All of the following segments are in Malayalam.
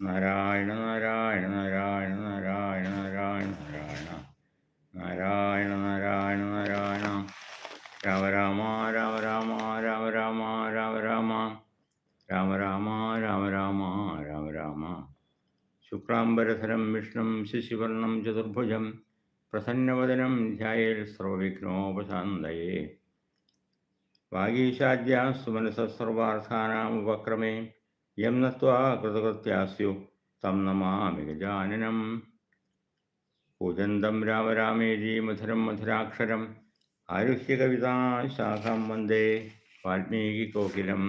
നാരായണ നാരായണ നാരായണ നാരായണ നാരായണ നാരായണ നാരായണ നാരായണ നാരായണ രാമ രാമ രാമ രാമ രാമ രാമ രാമ രാമ രാമ രാമ രാമ രാമ രാമ രാമ ശുക്ലാംബരധരം വിഷ്ണു ശിശിവർണം ചതുർഭുജം പ്രസന്നവദനം ധ്യായേൽ സർവവിഘ്നോപശാന്തയേ വാഗീശാദ്യാസ്തു മനസ്സർവാർത്ഥാനാമുപക്രമേ യം നത്വാ തം നമാമി ഗജാനനം. പൂജന്തം രാമരാമേജി മധുരം മധുരാക്ഷരം. ആരുഹ്യ കവിതാശാഖം വന്ദേ വാൽമീകികോകിലം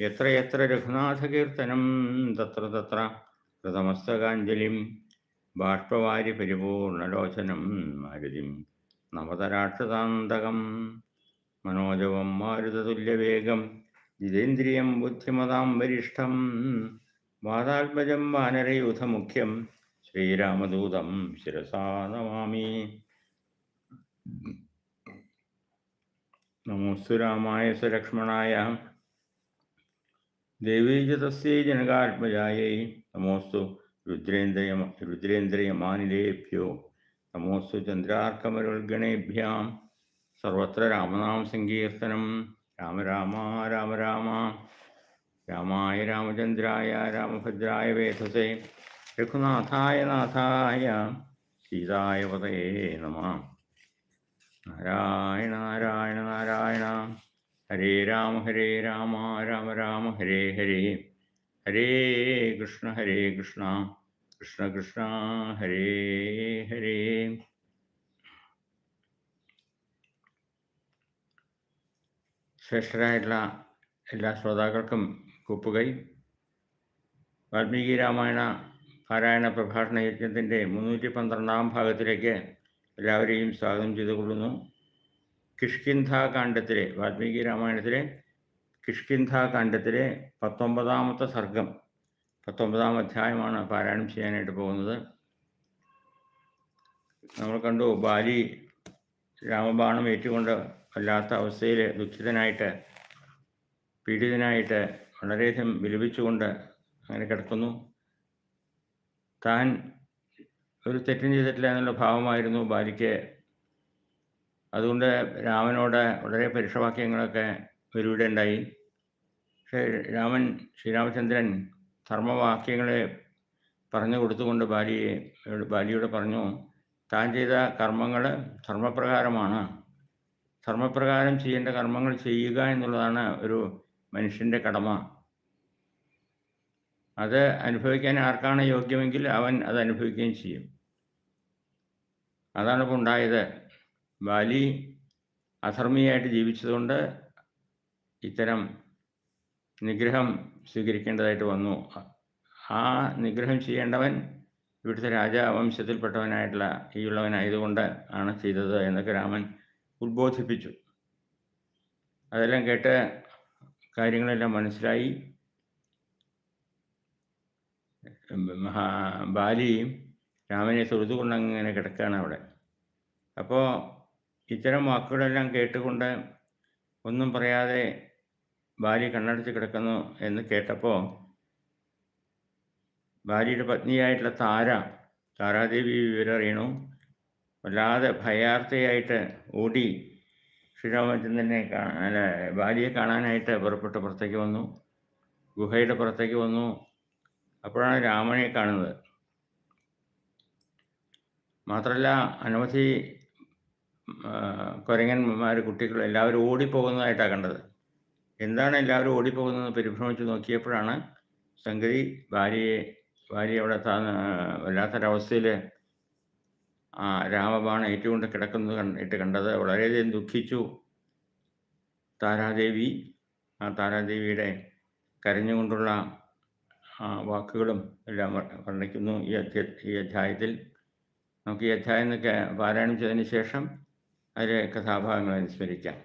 എത്ര എത്ര രഘുനാഥകീർത്തനം തത്ര തത്ര കൃതമസ്തകാഞ്ജലിം ബാഷ്പവാരി പരിപൂർണലോചനം മാരുതിം നവതരാക്ഷതാന്തകം മനോജവം മാരുതതുല്യവേഗം ജിതേന്ദ്രിയം ബുദ്ധിമതാം വരിഷ്ഠം വാതാത്മജം വാനരയൂഥമുഖ്യം ശ്രീരാമദൂതം ശിരസാ നമാമി. നമോസ്തു രാമായ സുലക്ഷ്മണായ. ലക്ഷ്മണായ ദേവീജതസ്യൈ ജനകാത്മജായൈ. നമോസ്തു രുദ്രേന്ദ്രിയ രുദ്രേന്ദ്രിയമാനിലേഭ്യോ. നമോസ്തു ചന്ദ്രാർക്കമരുൾഗണേഭ്യാം. സർവത്ര രാമനാമ സങ്കീർത്തനം. രാമ രാമ രാമ രാമ. രാമായ രാമചന്ദ്രായ രാമഭദ്രായ വേധസേ രഘുനാഥായ നാഥായ സീതായ പതയേ നമ. നാരായണ നാരായണ നാരായണ. ഹരേ രാമ ഹരേ രാമ രാമ രാമ ഹരേ ഹരേ. ഹരേ കൃഷ്ണ ഹരേ കൃഷ്ണ. കൃഷ്ണ കൃഷ്ണ ഹരേ ഹരേ. ശ്രേഷ്ഠരായിട്ടുള്ള എല്ലാ ശ്രോതാക്കൾക്കും കൂപ്പുകൈ. വാൽമീകി രാമായണ പാരായണ പ്രഭാഷണ യജ്ഞത്തിന്റെ മുന്നൂറ്റി പന്ത്രണ്ടാം ഭാഗത്തിലേക്ക് എല്ലാവരെയും സ്വാഗതം ചെയ്തുകൊള്ളുന്നു. കിഷ്കിന്ധാകാന്ഡത്തിലെ വാൽമീകി രാമായണത്തിലെ കിഷ്കിന്ധാകാന്ഡത്തിലെ പത്തൊമ്പതാമത്തെ സർഗം പത്തൊമ്പതാം അധ്യായമാണ് പാരായണം ചെയ്യാനായിട്ട് പോകുന്നത്. നമ്മൾ കണ്ടു ബാലി രാമബാണം ഏറ്റുകൊണ്ട് വല്ലാത്ത അവസ്ഥയിൽ ദുഃഖിതനായിട്ട് പീഡിതനായിട്ട് വളരെയധികം വിലപിച്ചുകൊണ്ട് അങ്ങനെ കിടക്കുന്നു. താൻ ഒരു തെറ്റും ചെയ്തിട്ടില്ല എന്നുള്ള ഭാവമായിരുന്നു ബാലിക്ക് അതുകൊണ്ട് രാമനോട് വളരെ പരുഷവാക്യങ്ങളൊക്കെ ഒരുവിടെ ഉണ്ടായി. പക്ഷേ രാമൻ ശ്രീരാമചന്ദ്രൻ ധർമ്മവാക്യങ്ങളെ പറഞ്ഞു കൊടുത്തുകൊണ്ട് ബാലിയെ ബാലിയോട് പറഞ്ഞു താൻ ചെയ്ത കർമ്മങ്ങൾ ധർമ്മപ്രകാരമാണ്. ധർമ്മപ്രകാരം ചെയ്യേണ്ട കർമ്മങ്ങൾ ചെയ്യുക എന്നുള്ളതാണ് ഒരു മനുഷ്യന്റെ കടമ. അത് അനുഭവിക്കാൻ ആർക്കാണ് യോഗ്യമെങ്കിൽ അവൻ അത് അനുഭവിക്കുകയും ചെയ്യും. അതാണ് ഇപ്പോൾ ഉണ്ടായത്. ബാലി അധർമ്മിയായിട്ട് ജീവിച്ചതുകൊണ്ട് ഇത്തരം നിഗ്രഹം സ്വീകരിക്കേണ്ടതായിട്ട് വന്നു. ആ നിഗ്രഹം ചെയ്യേണ്ടവൻ ഇവിടുത്തെ രാജവംശത്തിൽപ്പെട്ടവനായിട്ടുള്ള ഈയുള്ളവനായതുകൊണ്ട് ആണ് ചെയ്തത് എന്നൊക്കെ രാമൻ ഉദ്ബോധിപ്പിച്ചു അതെല്ലാം കേട്ട് കാര്യങ്ങളെല്ലാം മനസ്സിലായി. മഹാ ബാലിയും രാമനെ തൊഴുതുകൊണ്ട് അങ്ങനെ കിടക്കുകയാണ് അവിടെ. അപ്പോൾ ഇത്തരം വാക്കുകളെല്ലാം കേട്ടുകൊണ്ട് ഒന്നും പറയാതെ ബാലി കണ്ണടച്ച് കിടക്കുന്നു എന്ന് കേട്ടപ്പോൾ ബാലിയുടെ പത്നിയായിട്ടുള്ള താര താരാദേവി വിവരം അറിയണു. വല്ലാതെ ഭയാർത്ഥയായിട്ട് ഓടി ശ്രീരാമചന്ദ്രനെ കാണാൻ ബാലിയെ കാണാനായിട്ട് പുറപ്പെട്ട് പുറത്തേക്ക് വന്നു. ഗുഹയുടെ പുറത്തേക്ക് വന്നു. അപ്പോഴാണ് രാമനെ കാണുന്നത്. മാത്രമല്ല അനവധി കുരങ്ങന്മാർ കുട്ടികൾ എല്ലാവരും ഓടിപ്പോകുന്നതായിട്ടാണ് കണ്ടത്. എന്താണ് എല്ലാവരും ഓടിപ്പോകുന്നത് പരിഭ്രമിച്ച് നോക്കിയപ്പോഴാണ് സംഗതി ഭാര്യയെ ഭാര്യ അവിടെ വല്ലാത്തൊരവസ്ഥയിൽ ആ രാമബാണം ഏറ്റുകൊണ്ട് കിടക്കുന്നത് കണ്ടിട്ട് കണ്ടത്. വളരെയധികം ദുഃഖിച്ചു. താരാദേവി ആ താരാദേവിയുടെ കരഞ്ഞുകൊണ്ടുള്ള വാക്കുകളും എല്ലാം വർണിക്കുന്നു ഈ അധ്യ ഈ അധ്യായത്തിൽ. നമുക്ക് ഈ അധ്യായം എന്നൊക്കെ പാരായണം ചെയ്തതിന് ശേഷം അതിലെ കഥാഭാഗങ്ങൾ അനുസ്മരിക്കാം.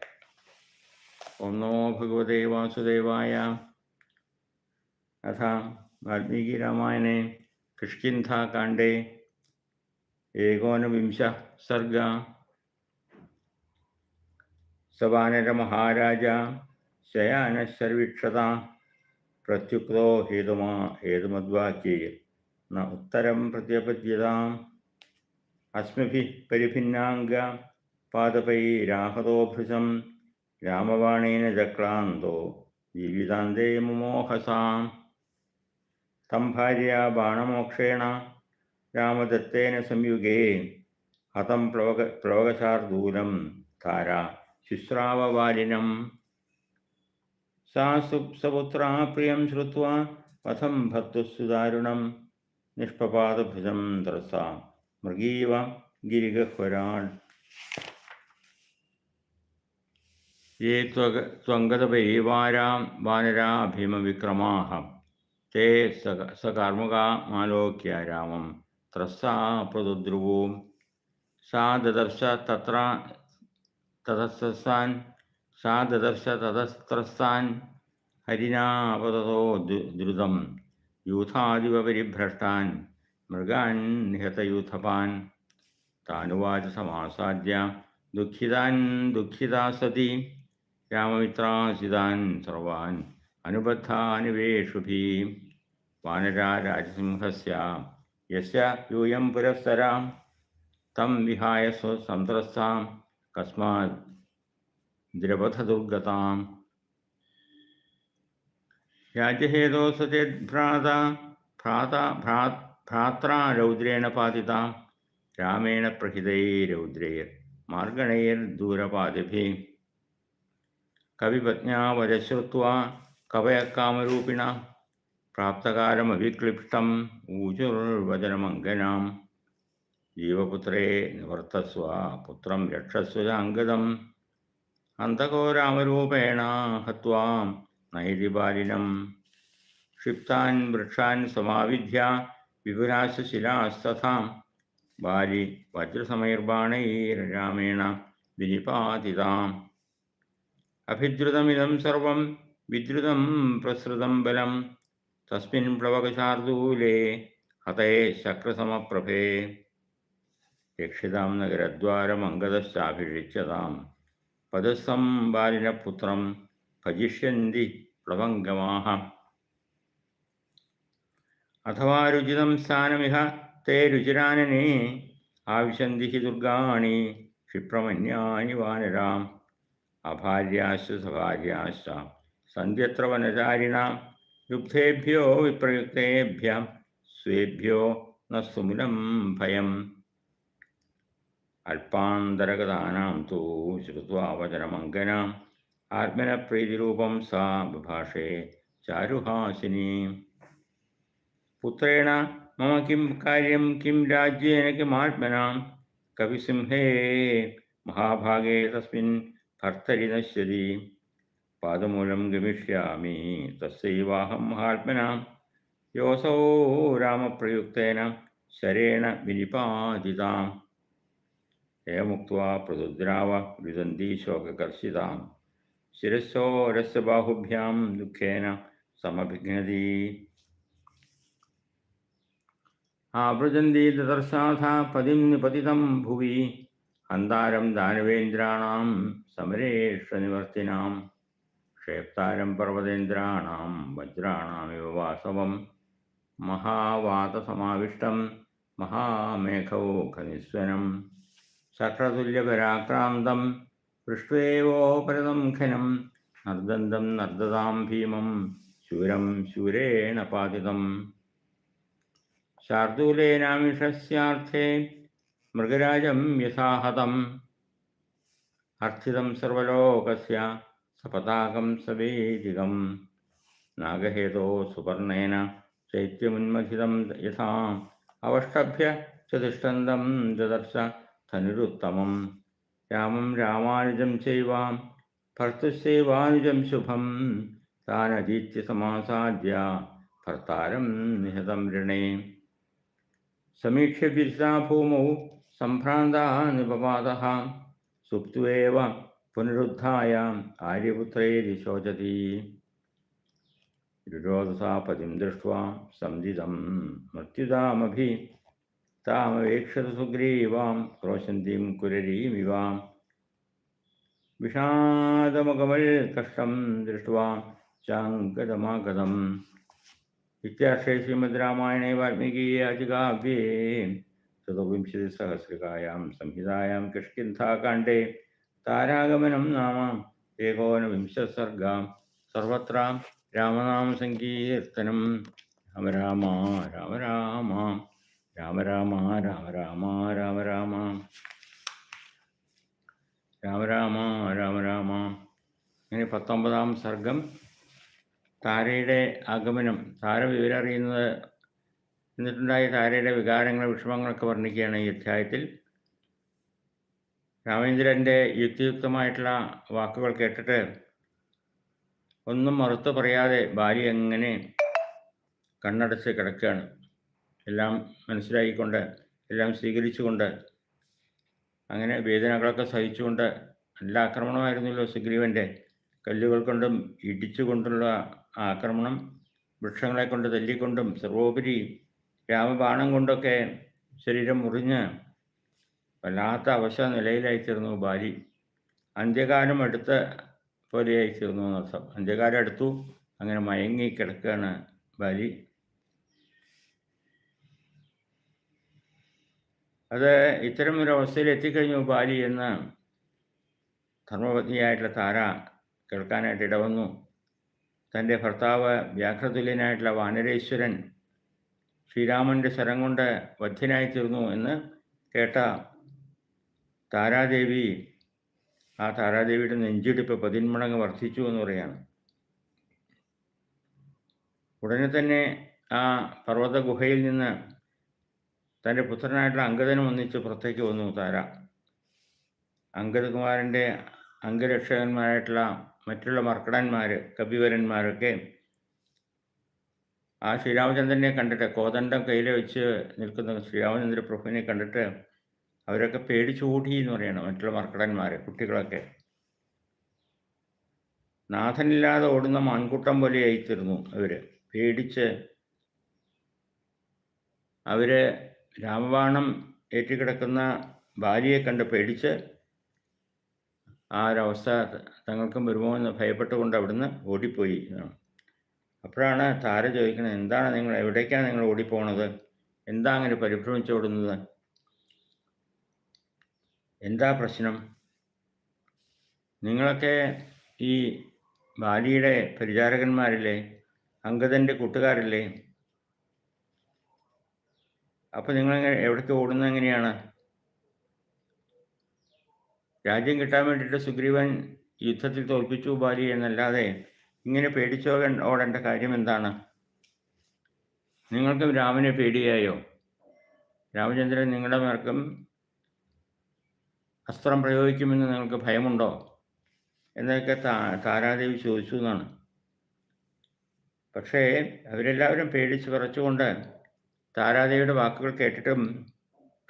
ഓം നമോ ഭഗവതേ വാസുദേവായ അഥ വാൽമീകി രാമായണേ കിഷ്കിന്ധാകാണ്ഡേ ഏകോനവിംശ സർഗ. സവാനരമഹാരാജ ശയാനശർവീക്ഷത. പ്രത്യുക്തോ ഹേതുമാ ഹേതുമദ്വാക്യേ ന ഉത്തരം പ്രത്യപദ്യതാം. അസ്മഭി പരിഭിന്നാംഗ പാദപൈരാഹതോഭൃശം രാമവാണേന ചക്രാന്തോ ജീവിതാന്തേ മുമോഹസാം. തം ഭാര്യ ബാണമോക്ഷേണ രാമദത്തേന സംയുഗേ ഹതം പ്ലവക പ്ലവകശാർദൂലം താര ശുശ്രാവവാലിനം സാ സുപ്സപുത്രാ പ്രിയം ശ്രുത്വാ പഥം ഭക്തുസുദാരുണം നിഷ്പപാദഭുജം ത്രസ മൃഗീവ ഗിരിഗഹ്വരാൾ ये त्वग त्वङ्गदपरिवारां वानरा भीमविक्रमाः ते स सकार्मुकामालोक्य रामं त्रस्सा प्रदुद्रुवो सा ददर्श तत्र ततस्त्रस्सान् सा ददर्श ततस्त्रस्सान् हरिणापततो द्रुतं यूथादिव परिभ्रष्टान् मृगान् निहतयूथपान्। तानुवाच समासाद्य दुःखितान् दुःखिता सति राममित्रासिदान् सर्वान् अनुबद्धानिवेषुभिः वानरा राजसिंहस्य यस्य यूयं तम विहाय स्वसन्त्रस्तां कस्मा द्रवथदुर्गताम्। याजहेदो स चेद्भ्राता भ्राता भ्रा भ्रात्रा रौद्रेण पातितां रामेण प्रहितैरौद्रैर्मार्गणैर्दूरपादिभिः कविपत्न्या वरश्रुत्वा कवय कामरूपिणा പ്രാപ്തകാലമവിക്ലിപ്തം ഊചുർവചനമംഗനാം ജീവപുത്രേ നിവർത്തസ്വ പുത്രം രക്ഷസ്വ അംഗതം അന്തകോ ഹത്വാം നൈതിബാലിനം ക്ഷിപ്താൻ വൃക്ഷാൻ സമാവിധ്യ വിപുരാശിലാസ്തഥാ ബാലി വജ്രസമൈർബാണൈരരാമേണ വിനിപാതിതാം. അഭിദ്രുതമിതം സർവം വിദ്രുതം പ്രസൃതം ബലം. തസ്മിൻ പ്ലവകശാർദൂലേ ഹതേ ശക്രസമപ്രഭേ രക്ഷിതാം നഗരദ്വാരമംഗതശ്ചാഭിഷിച്ചതാം പദസ്സം ബാലിനപുത്രം ഭജിഷ്യന്തി പ്ലവംഗമാഹ അഥവാ രുചിതം സ്ഥാനമിഹ തേ രുചിരാനനെ ആവിശന്തി ഹി ദുർഗാണി ക്ഷിപ്രമന്യാനി വാനരാം അഭാര്യാശ്ച സഭാര്യാശ്ച സന്ധ്യത്ര വനചാരിണ യുദ്ധേഭ്യോ വിപ്രയുക്തേഭ്യ സ്വേഭ്യോ ന സുമുലം ഭയം അല്പാന്തരഗതാനാം തു ശ്രുത്വാ വചനമങ്കനാം ആത്മനപ്രീതിരൂപം സാ ബഭാഷേ ചാരുഹാസിനി പുത്രേണ മമ കിം കാര്യം കിം രാജ്യേന കിമാത്മനാം കവിസിംഹേ മഹാഭാഗേ തസ്മിൻ ഭർത്തരി നശ്യതി പാദമൂലം ഗമിഷ്യാമി. തസ്യൈവാഹം മഹാത്മനാം യോസോ രാമപ്രയുക്തേന ശരേണ വിനിപാതിതാം. ഏമുക്വാ പ്രതുദ്രാവ വിദന്തി ശോകകർഷിതാം. ശിരസോ രസബാഹുഭ്യാം ദുഃഖേന സമഭിഘ്നതി. ആവൃജന്തി ദദർശാഥ പതിം നിപതിതം ഭുവി. ഹന്താരം ദാനവേന്ദ്രാണാം സമരേഷനിവർത്തിനാം ക്ഷേപ്താരം പർവതേന്ദ്രാണാം വജ്രാണാമിവ വാസവം. മഹാവാതസമാവിഷ്ടം മഹാമേഘവോഖനിസ്വനം സക്രതുല്യപരാക്രാന്തം പൃഷ്വേവോപരതം ഖനം നർദന്തം നർദ്ദതാം ഭീമം ശൂരം ശൂരേണ പാതിതം. ശാർദൂലേനാമിഷസ്യാർത്ഥേ മൃഗരാജം യഥാഹതം. അർത്ഥിതം സർവലോകസ്യ സപതാകം സവേദികം. നാഗഹേതോ സുപർണേന ചൈത്യമുന്മഥിതം യഥാ അവഷ്ടഭ്യ ചതുഷ്ടന്തം ദദർശ ധനുരുത്തമം. രാമം രാമാനുജം ചൈവാം ഭർത്തുശൈവാനുജം ശുഭം. താനതീത്യ സമാസാദ്യ ഭർത്താരം നിഹതം രണേ. സമീക്ഷ്യ ബിർസാ ഭൂമൗ സംഭ്രാന്താ സുപ്ത്വേവ പുനരുദ്ധായ ആര്യപുത്രേതി ശോചതി രുരോധസാ പതിം ദൃഷ്ട്വാ സന്ധിതം മൃത്യുതാമഭി താമവേക്ഷത സുഗ്രീവാം ക്രോശന്തിം കുരരീമിവാം വിഷാദമുഖമൽ കഷ്ടം ദൃഷ്ട്വാ चाङ्गदमागतम् इत्यार्षे श्रीमद्रामायणे वाल्मीकीयाजिकाव्ये चतुर्विंशतिसहस्रिकायां संहितायां किष्किन्धाकाण्डे താരാഗമനം നാമാം ഏകോനവിംശസർഗാം. സർവത്രാം രാമനാമ സങ്കീർത്തനം രാമ രാമ രാമ രാമ രാമ രാമ രാമ രാമ രാമ രാമ. രാമ രാമ രാമ രാമ. ഇങ്ങനെ പത്തൊമ്പതാം സർഗം. താരയുടെ ആഗമനം. താര വിവരം അറിയുന്നത് എന്നിട്ടുണ്ടായ താരയുടെ വികാരങ്ങൾ വിഷമങ്ങളൊക്കെ വർണിക്കുകയാണ് ഈ അധ്യായത്തിൽ. രാമേന്ദ്രന്റെ യുക്തിയുക്തമായിട്ടുള്ള വാക്കുകൾ കേട്ടിട്ട് ഒന്നും മറുത്ത് പറയാതെ ഭാര്യ എങ്ങനെ കണ്ണടച്ച് കിടക്കുകയാണ്. എല്ലാം മനസ്സിലായിക്കൊണ്ട് എല്ലാം സ്വീകരിച്ചുകൊണ്ട് അങ്ങനെ വേദനകളൊക്കെ സഹിച്ചുകൊണ്ട് നല്ല ആക്രമണമായിരുന്നല്ലോ സുഗ്രീവന്റെ കല്ലുകൾ കൊണ്ടും ഇടിച്ചുകൊണ്ടുള്ള ആക്രമണം വൃക്ഷങ്ങളെ കൊണ്ട് തല്ലിക്കൊണ്ടും സർവോപരി രാമബാണം കൊണ്ടൊക്കെ ശരീരം മുറിഞ്ഞ് വല്ലാത്ത അവശ നിലയിലായിത്തീർന്നു ബാലി അന്ത്യകാലം അടുത്ത പോലെയായിത്തീർന്നു എന്നർത്ഥം അന്ത്യകാലം അടുത്തു. അങ്ങനെ മയങ്ങി കിടക്കുകയാണ് ബാലി അത് ഇത്തരം ഒരു അവസ്ഥയിൽ എത്തിക്കഴിഞ്ഞു ബാലി എന്ന് ധർമ്മപത്നിയായിട്ടുള്ള താര കേൾക്കാനായിട്ട് ഇടവന്നു. തന്റെ ഭർത്താവ് വ്യാഘ്രതുല്യനായിട്ടുള്ള വാനരേശ്വരൻ ശ്രീരാമന്റെ ശരം കൊണ്ട് വധ്യനായിത്തീർന്നു എന്ന് കേട്ട താരാദേവി ആ താരാദേവിയുടെ നെഞ്ചിടിപ്പ് പതിന്മടങ്ങ് വർദ്ധിച്ചു എന്ന് പറയാണ്. ഉടനെ തന്നെ ആ പർവത ഗുഹയിൽ നിന്ന് തന്റെ പുത്രനായിട്ടുള്ള അങ്കദനും ഒന്നിച്ച് പുറത്തേക്ക് വന്നു താര. അങ്കദകുമാരന്റെ അംഗരക്ഷകന്മാരായിട്ടുള്ള മറ്റുള്ള മർക്കടന്മാർ കവിവരന്മാരൊക്കെ ആ ശ്രീരാമചന്ദ്രനെ കണ്ടിട്ട് കോതണ്ടം കയ്യിൽ വെച്ച് നിൽക്കുന്ന ശ്രീരാമചന്ദ്ര പ്രഭുവിനെ കണ്ടിട്ട് അവരൊക്കെ പേടിച്ചു ഓടി എന്ന് പറയണം മറ്റുള്ള മർക്കടന്മാർ കുട്ടികളൊക്കെ. നാഥനില്ലാതെ ഓടുന്ന മാൻകൂട്ടം പോലെ ആയിത്തീർന്നു അവർ പേടിച്ച് അവർ രാമബാണം ഏറ്റുകിടക്കുന്ന ഭാര്യയെ കണ്ട് പേടിച്ച് ആ ഒരവസ്ഥ തങ്ങൾക്കും വരുമോ എന്ന് ഭയപ്പെട്ടുകൊണ്ട് അവിടുന്ന് ഓടിപ്പോയി. അപ്പോഴാണ് താര ചോദിക്കുന്നത് എന്താണ് നിങ്ങൾ എവിടേക്കാണ് നിങ്ങൾ ഓടിപ്പോണത്? എന്താ അങ്ങനെ പരിഭ്രമിച്ചോടുന്നത് എന്താ പ്രശ്നം? നിങ്ങളൊക്കെ ഈ ബാലിയുടെ പരിചാരകന്മാരില്ലേ? അങ്കദന്റെ കൂട്ടുകാരില്ലേ? അപ്പോൾ നിങ്ങൾ എവിടേക്ക് ഓടുന്നത് എങ്ങനെയാണ്? രാജ്യം കിട്ടാൻ വേണ്ടിയിട്ട് സുഗ്രീവൻ യുദ്ധത്തിൽ തോൽപ്പിച്ചു ബാലി എന്നല്ലാതെ ഇങ്ങനെ പേടിച്ചോ ഓടേണ്ട കാര്യം എന്താണ്? നിങ്ങൾക്കും രാമനെ പേടിയായോ? രാമചന്ദ്രൻ നിങ്ങളുടെ മേർക്കും അസ്ത്രം പ്രയോഗിക്കുമെന്ന് നിങ്ങൾക്ക് ഭയമുണ്ടോ? എന്നൊക്കെ താ താരാദേവി ചോദിച്ചു എന്നാണ്. പക്ഷേ അവരെല്ലാവരും പേടിച്ച് വിറച്ചുകൊണ്ട് താരാദേവിയുടെ വാക്കുകൾ കേട്ടിട്ടും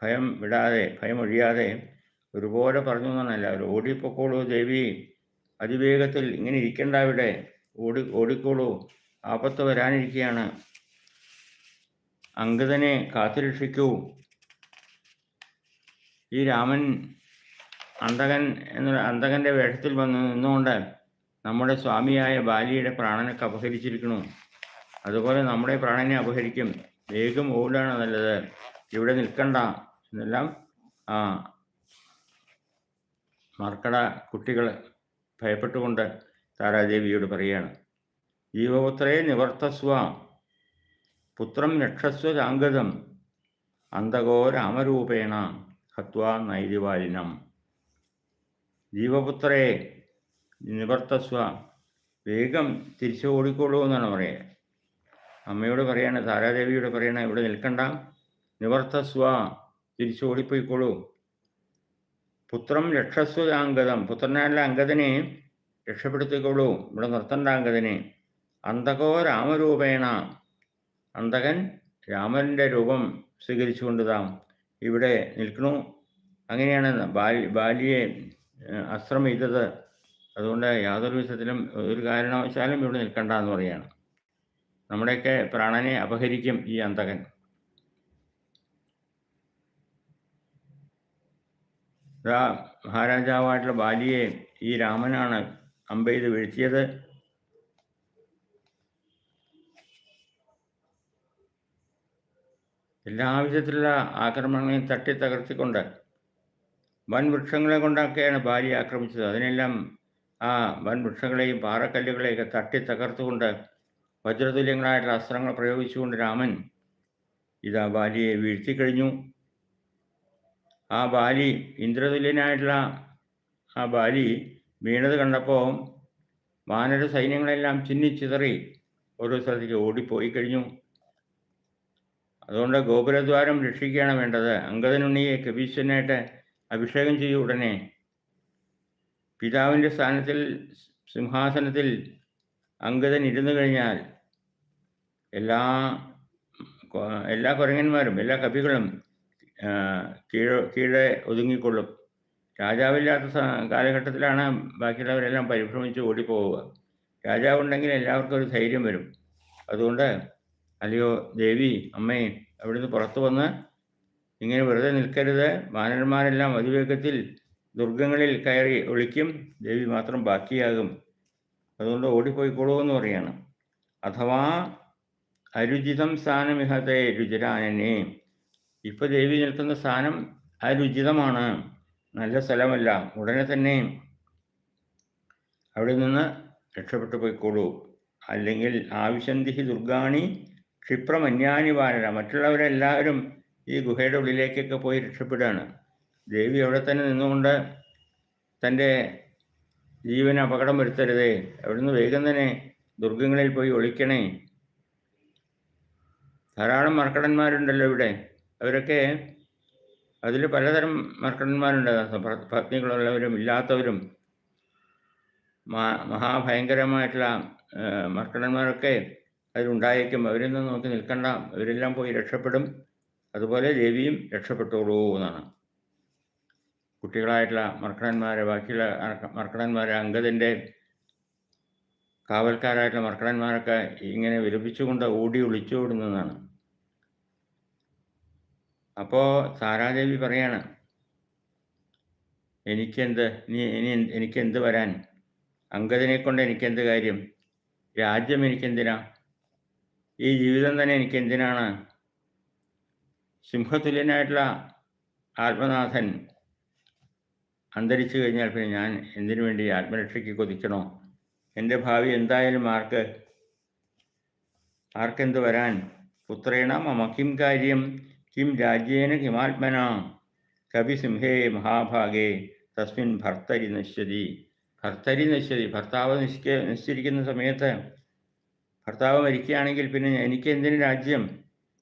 ഭയം വിടാതെ ഭയം ഒഴിയാതെ ഒരുപോലെ പറഞ്ഞു എന്നാണ് എല്ലാവരും. ഓടിപ്പോക്കോളൂ ദേവി അതിവേഗത്തിൽ ഇങ്ങനെ ഇരിക്കേണ്ട ഇവിടെ. ഓടി ഓടിക്കോളൂ. ആപത്ത് വരാനിരിക്കുകയാണ് അങ്കിതനെ കാത്തുരക്ഷിക്കൂ. ഈ രാമൻ അന്തകൻ എന്ന അന്തകന്റെ വേഷത്തിൽ വന്ന് നിന്നുകൊണ്ട് നമ്മുടെ സ്വാമിയായ ബാലിയുടെ പ്രാണനൊക്കെ അപഹരിച്ചിരിക്കണു അതുപോലെ നമ്മുടെ പ്രാണനെ അപഹരിക്കും. വേഗം ഓടാണ് നല്ലത്? ഇവിടെ നിൽക്കണ്ട. എന്നെല്ലാം ആ മർക്കട കുട്ടികൾ ഭയപ്പെട്ടുകൊണ്ട് താരാദേവിയോട് പറയുകയാണ്. ജീവപുത്രേ നിവർത്തസ്വ പുത്രം രക്ഷസ്വ ചാങ്കതം അന്തകോ രാമരൂപേണ ഹത്വാ നൈരിവാലിനം ജീവപുത്രയെ നിവർത്തസ്വ വേഗം തിരിച്ചു ഓടിക്കോളൂ എന്നാണ് പറയുക. അമ്മയോട് പറയണ താരാദേവിയോട് പറയണ ഇവിടെ നിൽക്കണ്ട. നിവർത്തസ്വ തിരിച്ചു ഓടിപ്പോയിക്കോളൂ പുത്രം രക്ഷസ്വ അംഗതം പുത്രനായുള്ള അംഗതനെ രക്ഷപ്പെടുത്തിക്കോളൂ. ഇവിടെ നിർത്തണ്ട അംഗതനെ. അന്തകോ രാമരൂപേണ അന്തകൻ രാമന്റെ രൂപം സ്വീകരിച്ചുകൊണ്ടുതാം. ഇവിടെ നിൽക്കണു. അങ്ങനെയാണ് ബാലി ബാലിയെ അശ്രമിച്ചത് അതുകൊണ്ട് യാതൊരു വിധത്തിലും ഒരു കാരണവശാലും ഇവിടെ നിൽക്കണ്ട എന്ന് പറയുകയാണ്. നമ്മുടെയൊക്കെ പ്രാണനെ അപഹരിക്കും ഈ അന്തകൻ മഹാരാജാവായിട്ടുള്ള ബാലിയെ ഈ രാമനാണ് അമ്പെയ്ത് വീഴ്ത്തിയത്. എല്ലാവിധത്തിലുള്ള ആക്രമണങ്ങളെയും തട്ടി തകർത്തിക്കൊണ്ട് വൻ വൃക്ഷങ്ങളെ കൊണ്ടൊക്കെയാണ് ഭാര്യ ആക്രമിച്ചത്. അതിനെല്ലാം ആ വൻ വൃക്ഷങ്ങളെയും പാറക്കല്ലുകളെയൊക്കെ തട്ടി തകർത്തുകൊണ്ട് വജ്രതുല്യങ്ങളായിട്ടുള്ള അസ്ത്രങ്ങൾ പ്രയോഗിച്ചുകൊണ്ട് രാമൻ ഇതാ ബാലിയെ വീഴ്ത്തിക്കഴിഞ്ഞു. ആ ബാലി ഇന്ദ്രതുല്യനായിട്ടുള്ള ആ ബാലി വീണത് കണ്ടപ്പോൾ വാനര സൈന്യങ്ങളെല്ലാം ചിന്നിച്ചിതറി ഓരോ സ്ഥലത്തേക്ക് ഓടിപ്പോയി കഴിഞ്ഞു അതുകൊണ്ട് ഗോപുരദ്വാരം രക്ഷിക്കുകയാണ് വേണ്ടത്. അങ്കദനുണ്ണിയെ കപീശ്വരനായിട്ട് അഭിഷേകം ചെയ്യൂ ഉടനെ. പിതാവിന്റെ സ്ഥാനത്തിൽ സിംഹാസനത്തിൽ അങ്കദൻ ഇരുന്നു കഴിഞ്ഞാൽ എല്ലാ എല്ലാ കുരങ്ങന്മാരും എല്ലാ കവികളും കീഴ കീഴെ ഒതുങ്ങിക്കൊള്ളും. രാജാവില്ലാത്ത കാലഘട്ടത്തിലാണ് ബാക്കിയുള്ളവരെല്ലാം പരിഭ്രമിച്ച് ഓടിപ്പോവുക. രാജാവുണ്ടെങ്കിൽ എല്ലാവർക്കും ഒരു ധൈര്യം വരും. അതുകൊണ്ട് അല്ലയോ ദേവി അമ്മേ അവിടുന്ന് പുറത്തു വന്ന് ഇങ്ങനെ വെറുതെ നിൽക്കരുത്. വാനന്മാരെല്ലാം അതിവേഗത്തിൽ ദുർഗങ്ങളിൽ കയറി ഒളിക്കും. ദേവി മാത്രം ബാക്കിയാകും. അതുകൊണ്ട് ഓടിപ്പോയിക്കോളൂ എന്ന് പറയാണ്. അഥവാ അരുചിതം സ്ഥാനമിഹത്തെ രുചിരാനനെ. ഇപ്പൊ ദേവി നിൽക്കുന്ന സ്ഥാനം അരുചിതമാണ്. നല്ല സ്ഥലമല്ല. ഉടനെ തന്നെ അവിടെ നിന്ന് രക്ഷപ്പെട്ടു പോയിക്കോളൂ. അല്ലെങ്കിൽ ആവിശന്തി ദുർഗാണി ക്ഷിപ്രമന്യാനി വാനര. മറ്റുള്ളവരെല്ലാവരും ഈ ഗുഹയുടെ ഉള്ളിലേക്കൊക്കെ പോയി രക്ഷപ്പെടുകയാണ്. ദേവി അവിടെ തന്നെ നിന്നുകൊണ്ട് തന്റെ ജീവന് അപകടം വരുത്തരുതേ. അവിടുന്ന് വേഗം തന്നെ ദുർഗങ്ങളിൽ പോയി ഒളിക്കണേ. ധാരാളം മർക്കടന്മാരുണ്ടല്ലോ ഇവിടെ. അവരൊക്കെ അതിൽ പലതരം മർക്കടന്മാരുണ്ട്. പത്നികളുള്ളവരും ഇല്ലാത്തവരും. മഹാഭയങ്കരമായിട്ടുള്ള മർക്കടന്മാരൊക്കെ അതിലുണ്ടായേക്കും. അവരിൽ നിന്ന് നോക്കി നിൽക്കണ്ട. അവരെല്ലാം പോയി രക്ഷപ്പെടും. അതുപോലെ ദേവിയും രക്ഷപ്പെട്ടോളൂ എന്നാണ്. കുട്ടികളായിട്ടുള്ള മർക്കടന്മാരെ ബാക്കിയുള്ള മർക്കടന്മാരെ അംഗതിന്റെ കാവൽക്കാരായിട്ടുള്ള മർക്കടന്മാരൊക്കെ ഇങ്ങനെ വിലപിച്ചുകൊണ്ട് ഓടി ഒളിച്ചോടുന്നതാണ്. അപ്പോൾ താരാദേവി പറയാണ് എനിക്കെന്ത് നീ ഇനി എനിക്കെന്ത് വരാൻ? അങ്കദിനെ കൊണ്ട് എനിക്കെന്ത് കാര്യം? രാജ്യം എനിക്കെന്തിനാ? ഈ ജീവിതം തന്നെ എനിക്ക് എന്തിനാണ് സിംഹതുല്യനായിട്ടുള്ള ആത്മനാഥൻ അന്തരിച്ചു കഴിഞ്ഞാൽ പിന്നെ ഞാൻ എന്തിനു വേണ്ടി ആത്മരക്ഷയ്ക്ക് കൊതിക്കണോ? എന്റെ ഭാവി എന്തായാലും ആർക്ക്? ആർക്കെന്ത് വരാൻ? പുത്രേണ മമ കിം കാര്യം? കിം രാജ്യേന കിമാത്മന? കവിസിംഹേ മഹാഭാഗേ തസ്മിൻ ഭർത്തരി നശ്യതി. ഭർത്തരി നശ്യതി ഭർത്താവ് നിശ്ചയ നിശ്ചരിക്കുന്ന സമയത്ത് ഭർത്താവ് മരിക്കുകയാണെങ്കിൽ പിന്നെ എനിക്ക് എന്തിനു രാജ്യം?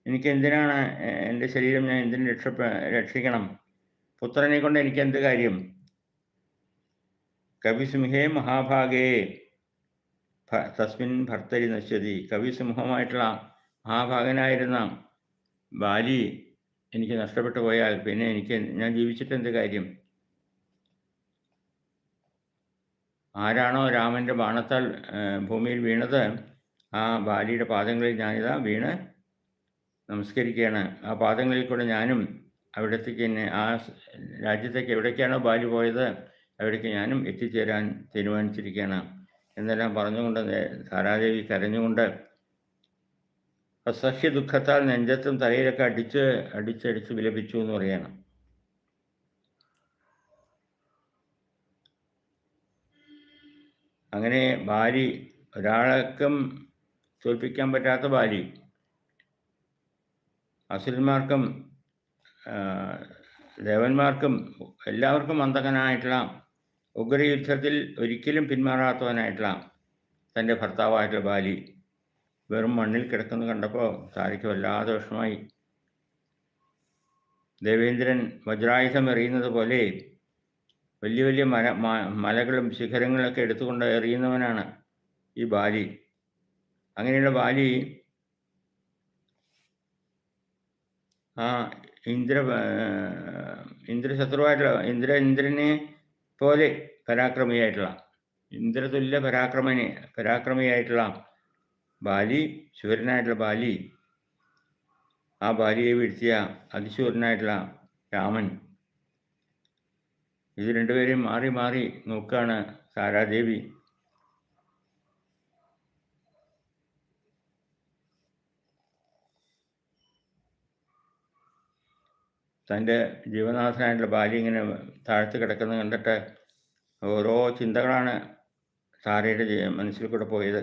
എനിക്ക് എന്തിനാണ് എന്റെ ശരീരം ഞാൻ എന്തിനു രക്ഷപ്പെ രക്ഷിക്കണം? പുത്രനെ കൊണ്ട് എനിക്ക് എന്ത് കാര്യം കവിസിംഹേ മഹാഭാഗേ. തസ്മിൻ ഭർത്തരി നശ്യതി. കവിസിംഹമായിട്ടുള്ള മഹാഭാഗനായിരുന്ന ബാലി എനിക്ക് നഷ്ടപ്പെട്ടു പോയാൽ പിന്നെ എനിക്ക് ഞാൻ ജീവിച്ചിട്ട് എന്ത് കാര്യം? ആരാണോ രാമന്റെ ബാണത്താൽ ഭൂമിയിൽ വീണത് ആ ബാലിയുടെ പാദങ്ങളിൽ ഞാനിതാ വീണ് നമസ്കരിക്കുകയാണ്. ആ പാദങ്ങളിൽ കൂടെ ഞാനും അവിടത്തേക്ക് തന്നെ ആ രാജ്യത്തേക്ക് എവിടേക്കാണോ ബാലി പോയത് അവിടേക്ക് ഞാനും എത്തിച്ചേരാൻ തീരുമാനിച്ചിരിക്കുകയാണ്. എന്നെല്ലാം പറഞ്ഞുകൊണ്ട് താരാദേവി കരഞ്ഞുകൊണ്ട് അസഹ്യ ദുഃഖത്താൽ നെഞ്ചത്തും തലയിലൊക്കെ അടിച്ച് അടിച്ചടിച്ച് വിലപിച്ചു എന്ന് പറയണം അങ്ങനെ ബാലി ഒരാൾക്കും തോൽപ്പിക്കാൻ പറ്റാത്ത ബാലി. അസുരന്മാർക്കും ദേവന്മാർക്കും എല്ലാവർക്കും അന്തകനായിട്ടുള്ള ഉഗ്രയുദ്ധത്തിൽ ഒരിക്കലും പിന്മാറാത്തവനായിട്ടുള്ള തന്റെ ഭർത്താവായിട്ടുള്ള ബാലി വെറും മണ്ണിൽ കിടക്കുന്നു കണ്ടപ്പോൾ താരയ്ക്ക് വല്ലാതെ വിഷമായി ദേവേന്ദ്രൻ വജ്രായുധം എറിയുന്നത് പോലെ വലിയ വലിയ മല മലകളും ശിഖരങ്ങളൊക്കെ എടുത്തുകൊണ്ട് എറിയുന്നവനാണ് ഈ ബാലി. അങ്ങനെയുള്ള ബാലി ആ ഇന്ദ്ര ഇന്ദ്രശത്രുവായിട്ടുള്ള ഇന്ദ്ര ഇന്ദ്രനെ പോലെ പരാക്രമിയായിട്ടുള്ള ഇന്ദ്രതുല്യ പരാക്രമനെ പരാക്രമിയായിട്ടുള്ള ബാലി ശൂരനായിട്ടുള്ള ബാലി ആ ബാലിയെ വീഴ്ത്തിയ അതിശൂരനായിട്ടുള്ള രാമൻ. ഇത് രണ്ടുപേരെയും മാറി മാറി നോക്കുകയാണ് സാരാദേവി. തന്റെ ജീവനാഥനായിട്ടുള്ള ഭാര്യ ഇങ്ങനെ താഴ്ത്തി കിടക്കുന്നത് കണ്ടിട്ട് ഓരോ ചിന്തകളാണ് സാരയുടെ മനസ്സിൽ കൂടെ പോയത്.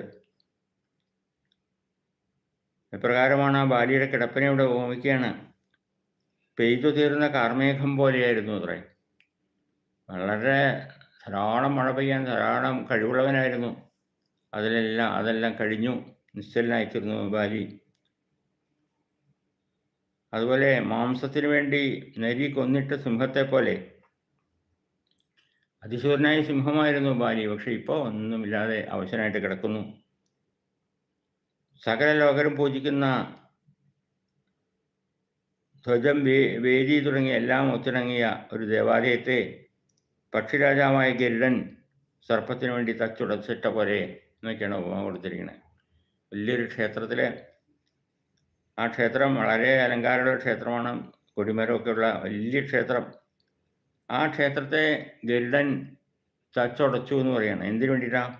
എപ്രകാരമാണ് ആ ഭാര്യയുടെ കിടപ്പിനെ ഇവിടെ ഓമിക്കുകയാണ്. പെയ്തു തീർന്ന കാർമേഘം പോലെയായിരുന്നു അത്രേ വളരെ ധാരാളം മഴ പെയ്യാൻ ധാരാളം കഴിവുള്ളവനായിരുന്നു. അതിലെല്ലാം അതെല്ലാം കഴിഞ്ഞു. നിശ്ചലനായിത്തീർന്നു ബാലി അതുപോലെ മാംസത്തിന് വേണ്ടി നരി കൊന്നിട്ട് സിംഹത്തെ പോലെ അതിശൂരനായ സിംഹമായിരുന്നു ബാലി പക്ഷെ ഇപ്പോൾ ഒന്നുമില്ലാതെ അവശനായിട്ട് കിടക്കുന്നു. സകല ലോകരും പൂജിക്കുന്ന ധ്വജം വേ വേദി തുടങ്ങിയ എല്ലാം ഒത്തിണങ്ങിയ ഒരു ദേവാലയത്തെ പക്ഷിരാജാവായ ഗരുഡൻ സർപ്പത്തിന് വേണ്ടി തച്ചുടച്ചിട്ട പോലെ എന്നൊക്കെയാണ് ഉപമ കൊടുത്തിരിക്കുന്നത് വലിയൊരു ക്ഷേത്രത്തിൽ ആ ക്ഷേത്രം വളരെ അലങ്കാരമുള്ള ക്ഷേത്രമാണ്. കൊടിമരമൊക്കെ ഉള്ള വലിയ ക്ഷേത്രം. ആ ക്ഷേത്രത്തെ ഗരുഡൻ തച്ചുടച്ചു എന്ന് പറയുകയാണ് എന്തിനു വേണ്ടിയിട്ടാണ്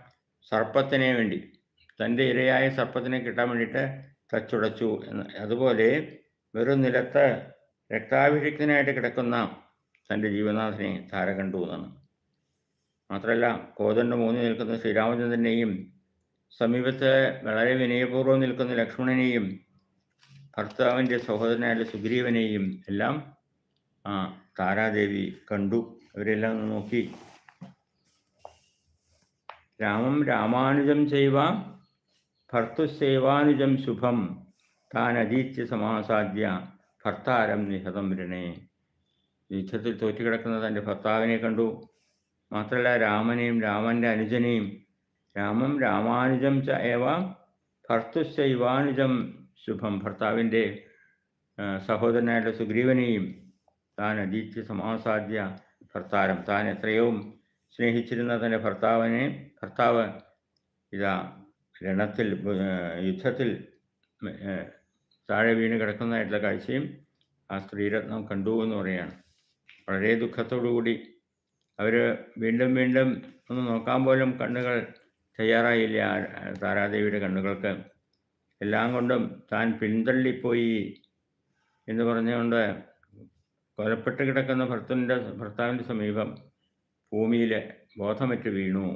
സർപ്പത്തിനെ വേണ്ടി. തന്റെ ഇരയായ സർപ്പത്തിനെ കിട്ടാൻ വേണ്ടിയിട്ട് തച്ചുടച്ചു എന്ന്. അതുപോലെ വെറും നിലത്ത് രക്താഭിഷിക്തനായിട്ട് കിടക്കുന്ന തന്റെ ജീവനാഥനെ താര കണ്ടു എന്നാണ്. മാത്രമല്ല കോതണ്ട് മൂന്നി നിൽക്കുന്ന ശ്രീരാമചന്ദ്രനെയും സമീപത്ത് വളരെ വിനയപൂർവം നിൽക്കുന്ന ലക്ഷ്മണനെയും ഭർത്താവിന്റെ സഹോദരനായ സുഗ്രീവനെയും എല്ലാം ആ താരാദേവി കണ്ടു. അവരെല്ലാം നോക്കി. രാമം രാമാനുജം ചെയ്വ ഭർത്തുസേവാനുജം ശുഭം. താൻ അജീത്യ സമാസാദ്യ ഭർത്താരം നിഹതം രണേ യുദ്ധത്തിൽ തോറ്റുകിടക്കുന്ന തന്റെ ഭർത്താവിനെ കണ്ടു. മാത്രമല്ല രാമനെയും രാമന്റെ അനുജനെയും രാമം രാമാനുജം ച ഏവ ഭർത്തുശൈവാനുജം ശുഭം ഭർത്താവിന്റെ സഹോദരനായുള്ള സുഗ്രീവനെയും താൻ അജീത്യ സമാസാദ്യ ഭർത്താരം താൻ എത്രയോ സ്നേഹിച്ചിരുന്ന തന്റെ ഭർത്താവിനെ ഭർത്താവ് ഇതാ രണത്തിൽ യുദ്ധത്തിൽ താഴെ വീണ് കിടക്കുന്നതായിട്ടുള്ള കാഴ്ചയും ആ സ്ത്രീരത്നം കണ്ടു എന്ന് പറയുകയാണ്. വളരെ ദുഃഖത്തോടുകൂടി അവർ വീണ്ടും വീണ്ടും ഒന്ന് നോക്കാൻ പോലും കണ്ണുകൾ തയ്യാറായില്ല താരാദേവിയുടെ കണ്ണുകൾക്ക്. എല്ലാം കൊണ്ടും താൻ പിന്തള്ളിപ്പോയി എന്ന് പറഞ്ഞുകൊണ്ട് കൊലപ്പെട്ട് കിടക്കുന്ന ഭർത്തന്റെ ഭർത്താവിന്റെ സമീപം ഭൂമിയിൽ ബോധമറ്റ് വീണു.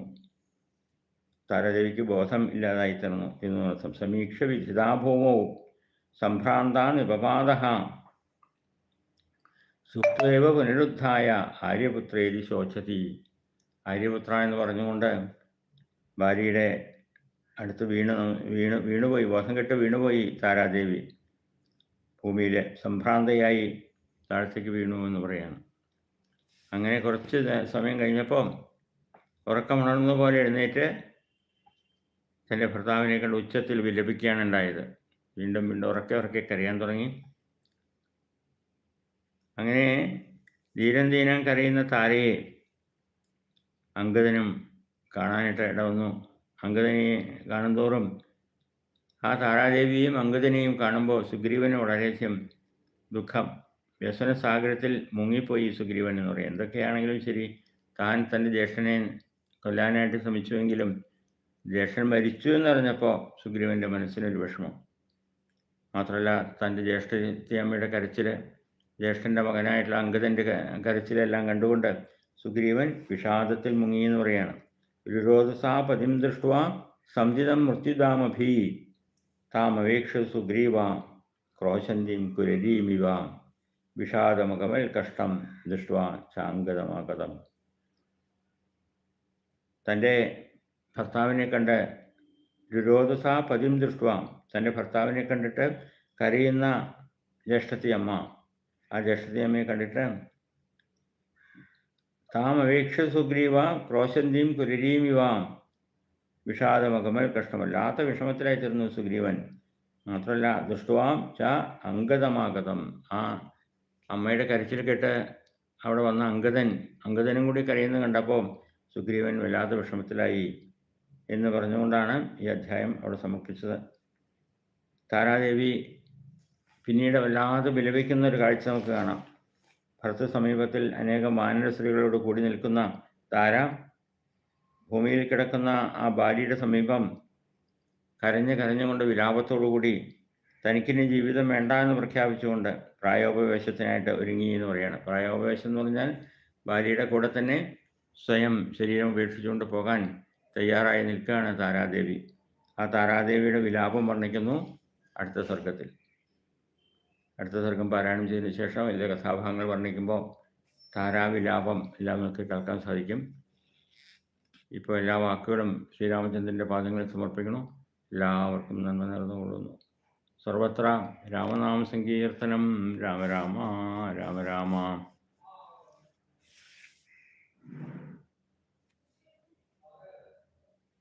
താരദേവിക്ക് ബോധം ഇല്ലാതായി എന്ന് അർത്ഥം സമീക്ഷ വിധിതാഭൂമവും സംഭ്രാന്ത നിപപാത സുപ്തേവ പുനരുദ്ധായ ആര്യപുത്രേതി ശോചതി. ആര്യപുത്ര എന്ന് പറഞ്ഞുകൊണ്ട് ഭാര്യയുടെ അടുത്ത് വീണു വീണു വീണുപോയി ബോധം കെട്ട് വീണുപോയി താരാദേവി. ഭൂമിയിലെ സംഭ്രാന്തയായി താഴത്തേക്ക് വീണു എന്ന് പറയാണ്. അങ്ങനെ കുറച്ച് സമയം കഴിഞ്ഞപ്പോൾ ഉറക്കമുണർന്ന പോലെ എഴുന്നേറ്റ് തന്റെ ഭർത്താവിനെ കണ്ട് ഉച്ചത്തിൽ വിലപിക്കുകയാണ് ഉണ്ടായത്. വീണ്ടും വീണ്ടും ഉറക്കെ ഉറക്കെ കരയാൻ തുടങ്ങി. അങ്ങനെ ധീരം ദീനം കരയുന്ന താരയെ അങ്കദനും കാണാനായിട്ട് ഇടവന്നു. അങ്കദനെ കാണുന്തോറും ആ താരാദേവിയും അങ്കദനെയും കാണുമ്പോൾ സുഗ്രീവന് വളരെയധികം ദുഃഖം. വ്യസന സാഗരത്തിൽ മുങ്ങിപ്പോയി സുഗ്രീവൻ എന്ന് പറയും. എന്തൊക്കെയാണെങ്കിലും ശരി താൻ തന്റെ ജ്യേഷ്ഠനെ കൊല്ലാനായിട്ട് ശ്രമിച്ചുവെങ്കിലും ജ്യേഷ്ഠൻ മരിച്ചു എന്നറിഞ്ഞപ്പോൾ സുഗ്രീവന്റെ മനസ്സിനൊരു വിഷമം. മാത്രമല്ല തന്റെ ജ്യേഷ്ഠത്തിയമ്മയുടെ കരച്ചിൽ ജ്യേഷ്ഠന്റെ മകനായിട്ടുള്ള അങ്കദന്റെ കരച്ചിലെല്ലാം കണ്ടുകൊണ്ട് സുഗ്രീവൻ വിഷാദത്തിൽ മുങ്ങി എന്ന് പറയാണ് വിരോധസാ പതിം ദൃഷ്ടുവ സംജിതം മൃത്യുദാമഭി. താമവേക്ഷ സുഗ്രീവ ക്രോശന്തിം കുരരീമിവ. വിഷാദമകമൽ കഷ്ടം ദൃഷ്ടുവ ചാങ്കതമാകതം തന്റെ ഭർത്താവിനെ കണ്ട് രുരോധസ പതിം ദൃഷ്ടുവ തന്റെ ഭർത്താവിനെ കണ്ടിട്ട് കരയുന്ന ജ്യേഷ്ഠത്തിയമ്മ. ആ ജ്യേഷ്ഠത്തിയമ്മയെ കണ്ടിട്ട് താം അപേക്ഷ സുഗ്രീവ ക്രോശന്തിയും കുരരീമിവ വിഷാദമകമൽ കഷ്ടമല്ലാത്ത വിഷമത്തിലായി തീർന്നു സുഗ്രീവൻ. മാത്രമല്ല ദൃഷ്ടുവാം ച അംഗതമാഗതം. ആ അമ്മയുടെ കരച്ചിൽ കേട്ട് അവിടെ വന്ന അങ്കദൻ അങ്കദനും കൂടി കരയുന്നത് കണ്ടപ്പോൾ സുഗ്രീവൻ വല്ലാത്ത വിഷമത്തിലായി എന്ന് പറഞ്ഞുകൊണ്ടാണ് ഈ അധ്യായം അവിടെ സമർപ്പിച്ചത് താരാദേവി പിന്നീട് വല്ലാതെ വിലപിക്കുന്ന ഒരു കാഴ്ച നമുക്ക് കാണാം. ഭർത്തൃ സമീപത്തിൽ അനേകം വാനര സ്ത്രീകളോട് കൂടി നിൽക്കുന്ന താര ഭൂമിയിൽ കിടക്കുന്ന ആ ബാലിയുടെ സമീപം കരഞ്ഞ് കരഞ്ഞുകൊണ്ട് വിലാപത്തോടുകൂടി തനിക്കിനി ജീവിതം വേണ്ട എന്ന് പ്രഖ്യാപിച്ചുകൊണ്ട് പ്രായോപവേശത്തിനായിട്ട് ഒരുങ്ങി എന്ന് പറയുകയാണ് പ്രായോപവേശം എന്ന് പറഞ്ഞാൽ ഭാര്യയുടെ കൂടെ തന്നെ സ്വയം ശരീരം ഉപേക്ഷിച്ചുകൊണ്ട് പോകാൻ തയ്യാറായി നിൽക്കുകയാണ് താരാദേവി. ആ താരാദേവിയുടെ വിലാപം വർണിക്കുന്നു അടുത്ത സർഗത്തിൽ അടുത്ത സർഗം പാരായണം ചെയ്തതിന് ശേഷം ഇതിലെ കഥാഭാഗങ്ങൾ വർണിക്കുമ്പോൾ താരാവിലാപം എല്ലാം നമുക്ക് കേൾക്കാൻ സാധിക്കും. ഇപ്പോൾ എല്ലാ വാക്കുകളും ശ്രീരാമചന്ദ്രന്റെ പാദങ്ങളിൽ സമർപ്പിക്കണം എല്ലാവർക്കും നന്മ നിറന്നുകൊള്ളുന്നു സർവത്ര രാമനാമ സങ്കീർത്തനം രാമ രാമ രാമ രാമ.